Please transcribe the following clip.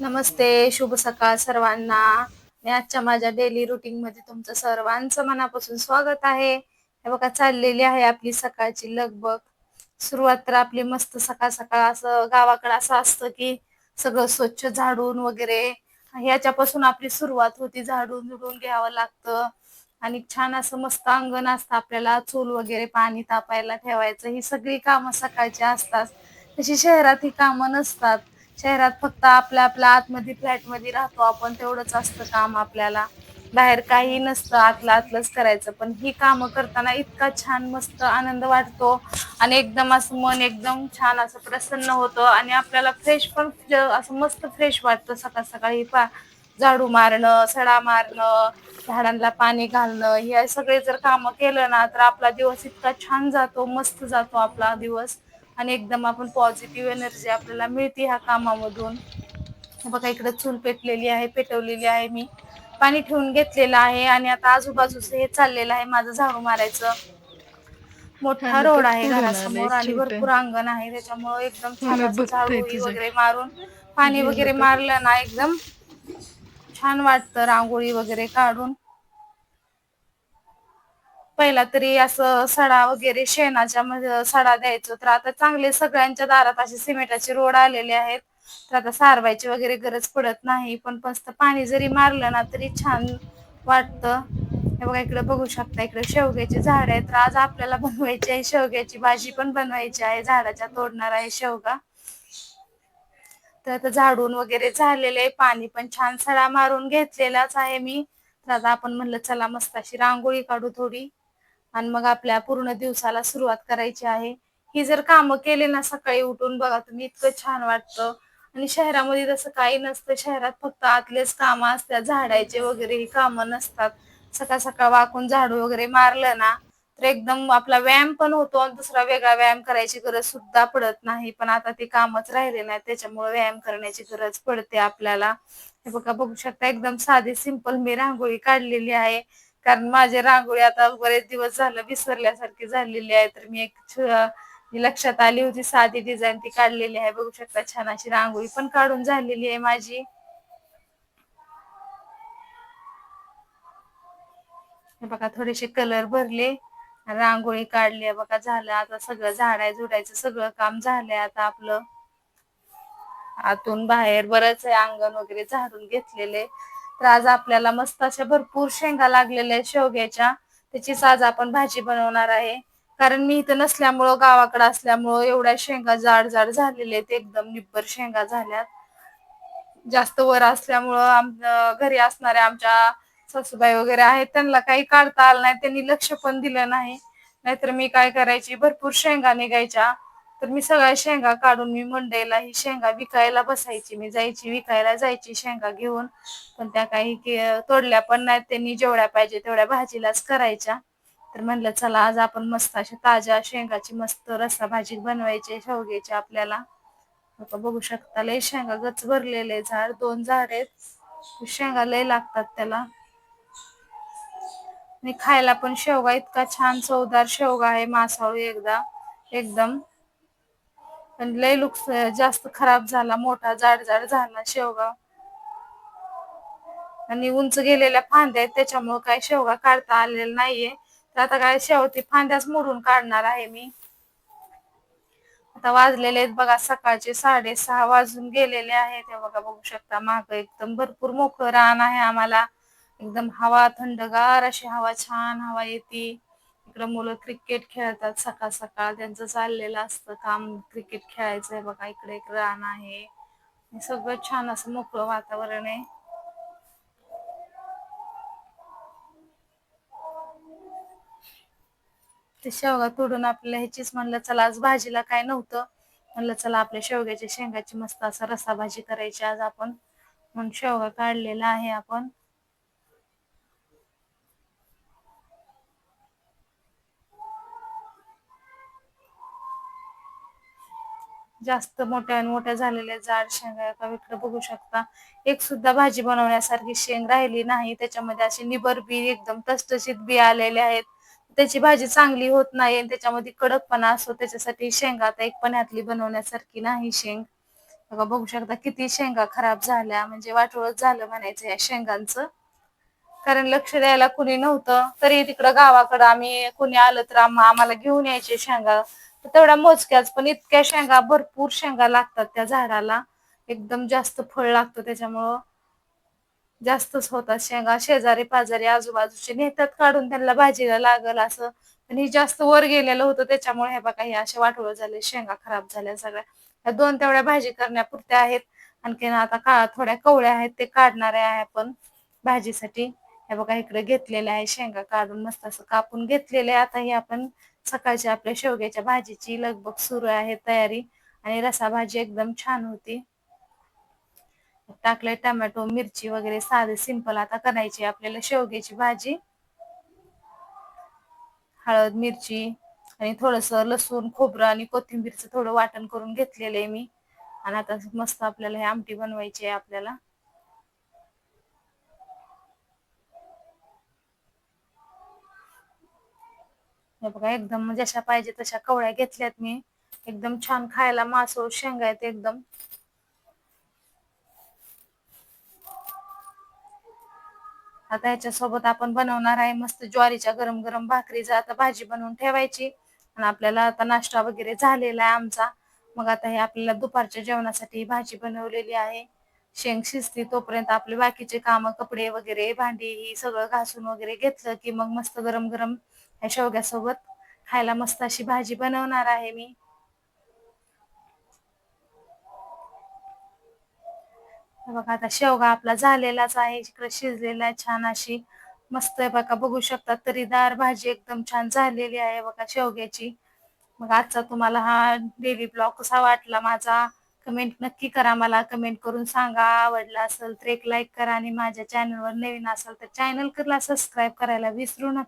नमस्ते शुभ सकाळ सर्वांना. मी आजच्या माझ्या डेली रुटीन मध्ये तुमचं सर्वांचं मनापासून स्वागत आहे. हे बघा चाललेली आहे आपली सकाळची लगबग. सुरुवात तर आपली मस्त सकाळ सकाळ असं गावाकडे असं असतं की सगळं स्वच्छ झाडून वगैरे. ह्याच्यापासून आपली सुरुवात होती झाडून झुडून घ्यावं लागतं. आणि छान असं मस्त अंगण असतं आपल्याला चूल वगैरे पाणी तापायला ठेवायचं. ही सगळी कामं सकाळची असतात. तशी शहरात ही कामं नसतात. शहरात फक्त आपल्या आपल्या आतमध्ये फ्लॅटमध्ये राहतो आपण तेवढंच असतं काम आपल्याला. बाहेर काही नसतं आतलं आतलंच करायचं. पण ही कामं करताना इतका छान मस्त आनंद वाटतो. आणि एकदम असं मन एकदम छान असं प्रसन्न होतं. आणि आपल्याला फ्रेश पण असं मस्त फ्रेश वाटतं सकाळ सकाळी. पा झाडू मारणं सडा मारणं झाडांना पाणी घालणं हे सगळे जर कामं केलं ना तर आपला दिवस इतका छान जातो मस्त जातो आपला दिवस. आणि एकदम आपण पॉझिटिव्ह एनर्जी आपल्याला मिळते ह्या कामामधून. बघा इकडे चूल पेटलेली आहे पेटवलेली आहे मी. पाणी ठेवून घेतलेलं आहे आणि आता आजूबाजूच हे चाललेलं आहे माझं झाडू मारायचं. मोठा रोड आहे घरासमोर आणि भरपूर अंगण आहे त्याच्यामुळे एकदम छान झाडू वगैरे मारून पाणी वगैरे मारलं ना एकदम छान वाटतं रांगोळी वगैरे काढून. पहिला तरी असं सडा वगैरे शेणाच्या सडा द्यायचो. तर आता चांगले सगळ्यांच्या दारात असे सिमेंटाचे रोड आलेले आहेत. तर आता सारवायची वगैरे गरज पडत नाही. पण मस्त पाणी जरी मारलं ना तरी छान वाटतं. हे बघा इकडे बघू शकता इकडे शेवग्याचे झाड आहेत. तर आज आपल्याला बनवायची आहे शेवग्याची भाजी पण बनवायची आहे. झाडाच्या तोडणार आहे शेवगा. तर आता झाडून वगैरे झालेले पाणी पण छान सडा मारून घेतलेलाच आहे मी. तर आता आपण म्हणलं चला मस्त अशी रांगोळी काढू थोडी. आणि मग आपल्या पूर्ण दिवसाला सुरुवात करायची आहे. ही जर कामं केले ना सकाळी उठून बघा तुम्ही इतकं छान वाटतं. आणि शहरामध्ये तसं काही नसतं. शहरात फक्त आतलेच कामं असतात. झाडायचे वगैरे ही कामं नसतात. सकाळ सकाळ वाकून झाडू वगैरे मारलं ना तर एकदम आपला व्यायाम पण होतो आणि दुसरा वेगळा व्यायाम करायची गरज सुद्धा पडत नाही. पण आता ते कामच राहिले नाही त्याच्यामुळे व्यायाम करण्याची गरज पडते आपल्याला. हे बघा बघू शकता एकदम साधी सिंपल मी रांगोळी काढलेली आहे. कारण माझी रांगोळी आता बरेच दिवस झालं विसरल्यासारखी झालेली आहे. तर मी एक लक्षात आली होती साधी डिझाईन ती काढलेली आहे. बघू शकता छान अशी रांगोळी पण काढून झालेली आहे माझी. बघा थोडेसे कलर भरले. रांगोळी काढली बघा झालं. आता सगळं झाडाय झुडायचं सगळं काम झालंय आता आपलं. आतून बाहेर बरंच आहे अंगण वगैरे झाडून घेतलेले. तर आज आपल्याला मस्त अशा भरपूर शेंगा लागलेल्या आहेत शेवग्याच्या. त्याचीच आज आपण भाजी बनवणार आहे. कारण मी इथं नसल्यामुळं गावाकडे असल्यामुळं एवढ्या शेंगा जाड जाड झालेल्या आहेत. एकदम निब्बर शेंगा झाल्यात. जास्त वर असल्यामुळं आम घरी असणाऱ्या आमच्या सासूबाई वगैरे आहेत त्यांना काही काढता आलं नाही. त्यांनी लक्ष पण दिलं नाही. नाहीतर मी काय करायची? भरपूर शेंगा निघायच्या. तर मी सगळ्या शेंगा काढून मी मंडईला ही शेंगा विकायला बसायची. मी जायची विकायला जायची शेंगा घेऊन. पण त्या काही तोडल्या पण नाही त्यांनी. जेवढ्या पाहिजे तेवढ्या भाजीलाच करायच्या. तर म्हणलं चला आज आपण मस्त अशा ताज्या शेंगाची मस्त रस्सा भाजी बनवायची शेवग्याची आपल्याला. बघू शकता लय शेंगा गच भरलेले झाड दोन झाड आहेत. शेंगा लय लागतात त्याला. आणि खायला पण शेवगा इतका छान चवदार शेवगा आहे मासाळू एकदा. एकदम. आणि लय लुक्स जास्त खराब झाला मोठा जाड जाड झाला शेवगा आणि उंच गेलेल्या फांद्या आहेत त्याच्यामुळे काय शेवगा काढता आलेला नाहीये. तर आता काय शेवटी फांद्याच मोडून काढणार आहे मी. आता वाजलेले आहेत बघा सकाळचे साडेसहा वाजून गेलेले आहेत. हे बघा बघू शकता माग एकदम भरपूर मोकळं रान आहे आम्हाला. एकदम हवा थंडगार अशी हवा छान हवा येते. इकडं मुलं क्रिकेट खेळतात सकाळ सकाळ. त्यांचं चाललेलं असतं काम क्रिकेट खेळायचं आहे बघा इकडे एक रान आहे. सगळं छान असं मोकळं वातावरण आहे. ते शेवगा तोडून आपल्याला ह्याचीच म्हणलं चला आज भाजीला काय नव्हतं? म्हणलं चला आपल्या शेवग्याच्या शेंगाची मस्त असा रसा भाजी करायची आज आपण. म्हणून शेवगा काढलेला आहे आपण. जास्त मोठ्या मोठ्या झालेल्या जाड शेंगा एका इकडे बघू शकता. एक सुद्धा भाजी बनवण्यासारखी शेंग राहिली नाही. त्याच्यामध्ये असे निबर बी एकदम तसतशीत बी आलेले आहेत. त्याची भाजी चांगली होत नाही त्याच्यामध्ये कडकपणा असतो. त्याच्यासाठी शेंगा आता एक पण बनवण्यासारखी नाही शेंग. बघा बघू शकता किती शेंगा खराब झाल्या. म्हणजे वाटोळच झालं म्हणायचं या शेंगांचं. कारण लक्ष द्यायला कुणी नव्हतं. तरी तिकडं गावाकडं आम्ही कुणी आलं तर आम्हा- आम्हाला घेऊन यायचे शेंगा. तेवढ्या मोजक्याच पण इतक्या शेंगा भरपूर शेंगा लागतात त्या झाडाला. एकदम जास्त फळ लागतं त्याच्यामुळं. जास्तच होतात शेंगा. शेजारी पाजारी आजूबाजूचे नेतात काढून त्यांना भाजीला लागल असं. पण जास्त वर गेलेलं होतं त्याच्यामुळे हे बघा हे असे वाटोळ झाले शेंगा खराब झाल्या सगळ्या. ह्या दोन तेवढ्या भाजी करण्यापुरत्या आहेत. आणखीन आता का थोड्या कवळ्या आहेत ते काढणारे आहे आपण भाजीसाठी. हे बघा इकडे घेतलेले आहे शेंगा काढून मस्त असं कापून घेतलेले आता ही आपण सकाळच्या आपल्या शेवग्याच्या भाजीची लगबग सुरू आहे तयारी आणि रसा भाजी एकदम छान होती. टाकले टमॅटो मिरची वगैरे साधे सिंपल आता करायची आपल्याला शेवग्याची भाजी. हळद मिरची आणि थोडस लसूण खोबरं आणि कोथिंबीरचं थोडं वाटण करून घेतलेलं आहे मी. आणि आता मस्त आपल्याला हे आमटी बनवायची आहे आपल्याला. हे बघा एकदम म्हणजे जशा पाहिजे तशा कवळ्या घेतल्यात मी. एकदम छान खायला मासो शेंगा आहेत एकदम. आता ह्याच्यासोबत आपण बनवणार आहे मस्त ज्वारीच्या गरम गरम भाकरीचा. आता भाजी बनवून ठेवायची आणि आपल्याला आता नाश्ता वगैरे झालेला आहे आमचा. मग आता हे आपल्याला दुपारच्या जेवणासाठी भाजी बनवलेली आहे. शेंग शिजती तोपर्यंत आपले बाकीचे काम कपडे वगैरे भांडी ही सगळं घासून वगैरे घेतलं की मग मस्त गरम गरम या शेवग्यासोबत खायला मस्त अशी भाजी बनवणार आहे मी. बघा आता शेवगा आपला झालेलाच आहे इकडे शिजलेला आहे छान अशी. मस्त आहे बघा बघू शकता तरीदार भाजी एकदम छान झालेली आहे बघा शेवग्याची. मग आजचा तुम्हाला हा डेली ब्लॉग कसा वाटला माझा? कमेंट नक्की करा मला. कमेंट करून सांगा. आवडला असेल तर एक लाईक करा आणि माझ्या चॅनलवर नवीन असाल तर चॅनल करला सबस्क्राईब करायला विसरू नका.